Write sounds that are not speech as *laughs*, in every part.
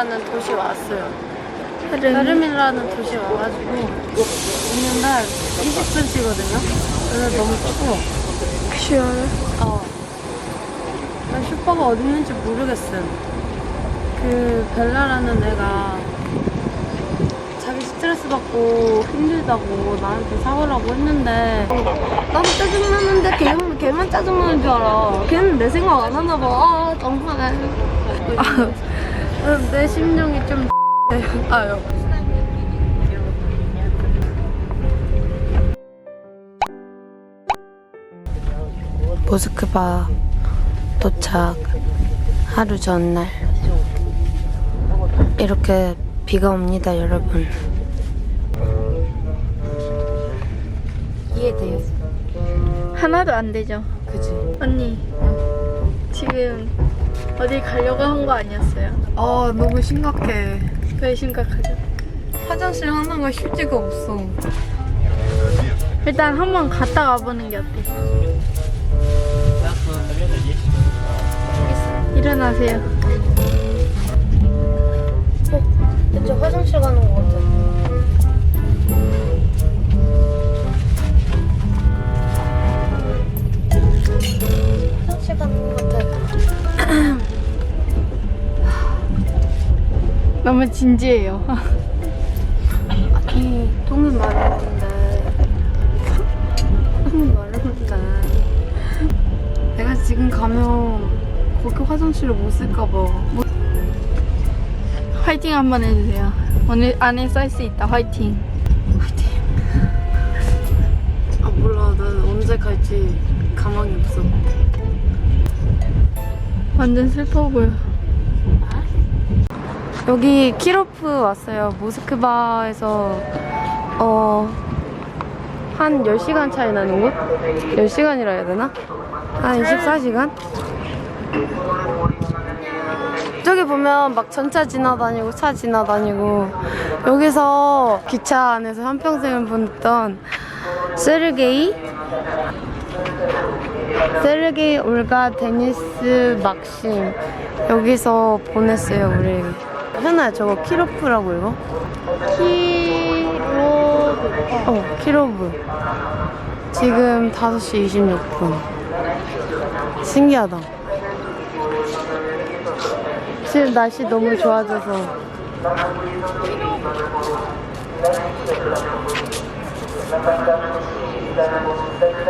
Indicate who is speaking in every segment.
Speaker 1: 헤르민이라는 도시 왔어요. 헤르민이라는 도시 와가지고 있는데 20분씩거든요. 그래서 너무 추워.
Speaker 2: 시원해.
Speaker 1: 어. 난 슈퍼가 어디 있는지 모르겠음. 그 벨라라는 애가 자기 스트레스 받고 힘들다고 나한테 사오라고 했는데 나도 짜증나는데 걔만, 걔만 짜증나는 줄 알아. 걔는 내 생각 안 하나 봐. 아, 너무하네. *laughs* 내 심정이 좀 *laughs* 아유. 모스크바 도착 하루 전날 이렇게 비가 옵니다 여러분 이해돼요?
Speaker 2: 하나도 안 되죠.
Speaker 1: 그지?
Speaker 2: 언니, 지금 어디 가려고 한 거 아니었어요?
Speaker 1: 아 너무 심각해
Speaker 2: 왜 심각하죠?
Speaker 1: 화장실 하나가 휴지가 없어
Speaker 2: 일단 한번 갔다 와보는 게 어때? 일어나세요. 너무 진지해요.
Speaker 1: 아니 돈은 많은데 돈은 많은데 내가 지금 가면 거기 화장실을 못 쓸까 봐 뭐-
Speaker 2: 화이팅 한번 해주세요. 오늘 안에 써 있을 있다. 화이팅.
Speaker 1: 화이팅 아 몰라 난 언제 갈지 가망이 없어
Speaker 2: 완전 슬퍼 보여.
Speaker 1: 여기 키로프 왔어요 모스크바에서 어... 한 10시간 차이 나는 곳? 10시간이라 해야 되나? 한 24시간? 저기 보면 막 전차 지나다니고 차 지나다니고 여기서 기차 안에서 한평생을 보냈던 세르게이 세르게이 올가 데니스 막심 여기서 보냈어요 우리 현아야 저거 키로프라고 읽어?
Speaker 2: 키로
Speaker 1: 어 키로브. 지금 5시 26분. 신기하다. 지금 날씨 너무 좋아져서.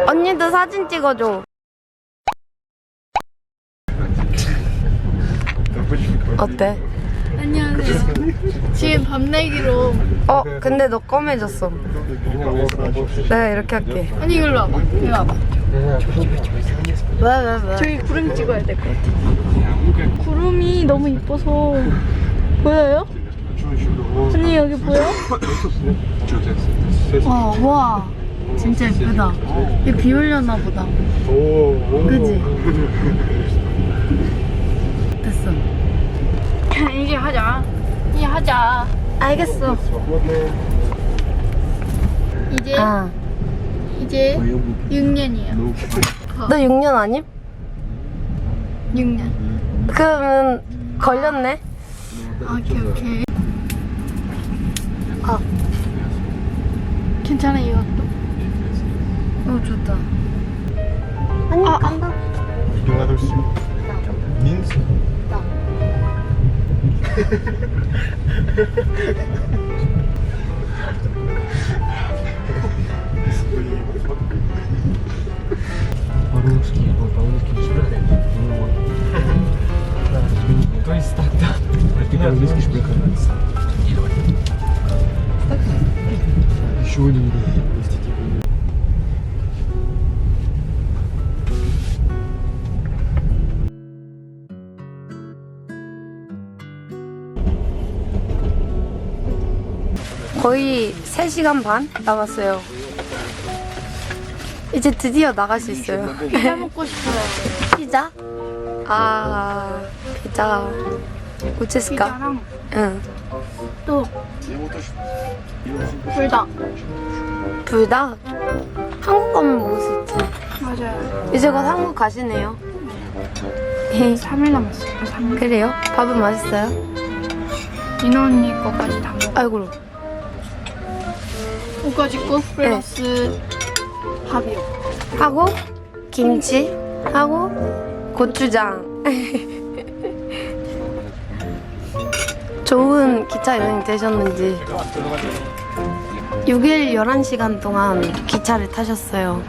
Speaker 1: 언니도 사진 찍어줘. 어때?
Speaker 2: 안녕하세요. 지금 밤 내기로
Speaker 1: 어 근데 너 검해졌어 내가 이렇게 할게
Speaker 2: 언니 이리로 와봐. 이리 와봐.
Speaker 1: 왜왜 왜?
Speaker 2: 저기 구름 찍어야 될 것 같아. 구름이 너무 이뻐서 보여요? 언니 여기 보여?
Speaker 1: 와, 와, 진짜 예쁘다. 이비 올려나 보다. 그지? 됐어.
Speaker 2: 이게 하자. 이 하자.
Speaker 1: 알겠어.
Speaker 2: 이제
Speaker 1: 아.
Speaker 2: 이제 6년이에요.
Speaker 1: 너 6년 아님?
Speaker 2: 6년.
Speaker 1: 그러면 걸렸네.
Speaker 2: 오케이 오케이.
Speaker 1: 아.
Speaker 2: 괜찮아 이것도.
Speaker 1: 어 좋다. 아니
Speaker 2: 아,
Speaker 1: 간다.
Speaker 3: 18시. Minsk? По-русски, ну, по-русски шпрыхай. Ну вот. То есть тогда. А ты по-английски шпрыхай. Еще один.
Speaker 1: 거의 3시간 반 남았어요. 이제 드디어 나갈 수 있어요.
Speaker 2: 피자 먹고 싶어요.
Speaker 1: 피자? 아, 피자. 우체스카?
Speaker 2: 피자랑
Speaker 1: 응.
Speaker 2: 또 불닭.
Speaker 1: 불닭? 한국 가면 먹을 수 있지.
Speaker 2: 맞아요.
Speaker 1: 이제 곧 한국 가시네요.
Speaker 2: 3일 남았어요. 3일.
Speaker 1: 그래요? 밥은 맛있어요?
Speaker 2: 이나 언니 거까지 다 먹어.
Speaker 1: 아이고.
Speaker 2: 오까지 거 플러스 밥이요.
Speaker 1: 하고 김치 하고 고추장. *laughs* 좋은 기차 여행 되셨는지 6일 11시간 동안 기차를 타셨어요.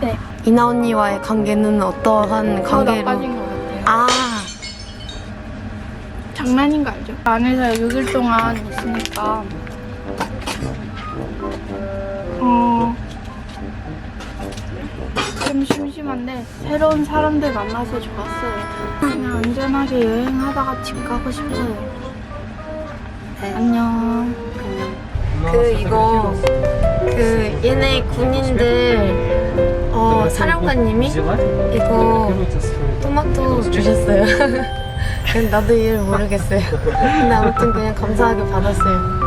Speaker 2: 네.
Speaker 1: 이나 언니와의 관계는 어떠한
Speaker 2: 더
Speaker 1: 관계로?
Speaker 2: 나빠진 것 같아요.
Speaker 1: 아,
Speaker 2: 장난인 거 알죠? 안에서 6일 동안 있으니까 어... 좀 심심한데 새로운 사람들 만나서 좋았어요. 그냥 안전하게 여행하다가 집 가고 싶어요.
Speaker 1: 네.
Speaker 2: 안녕.
Speaker 1: 그 이거 그 얘네 군인들 어 사령관님이 이거 토마토 주셨어요. *laughs* 나도 이해를 모르겠어요. 근데 아무튼 그냥 감사하게 받았어요.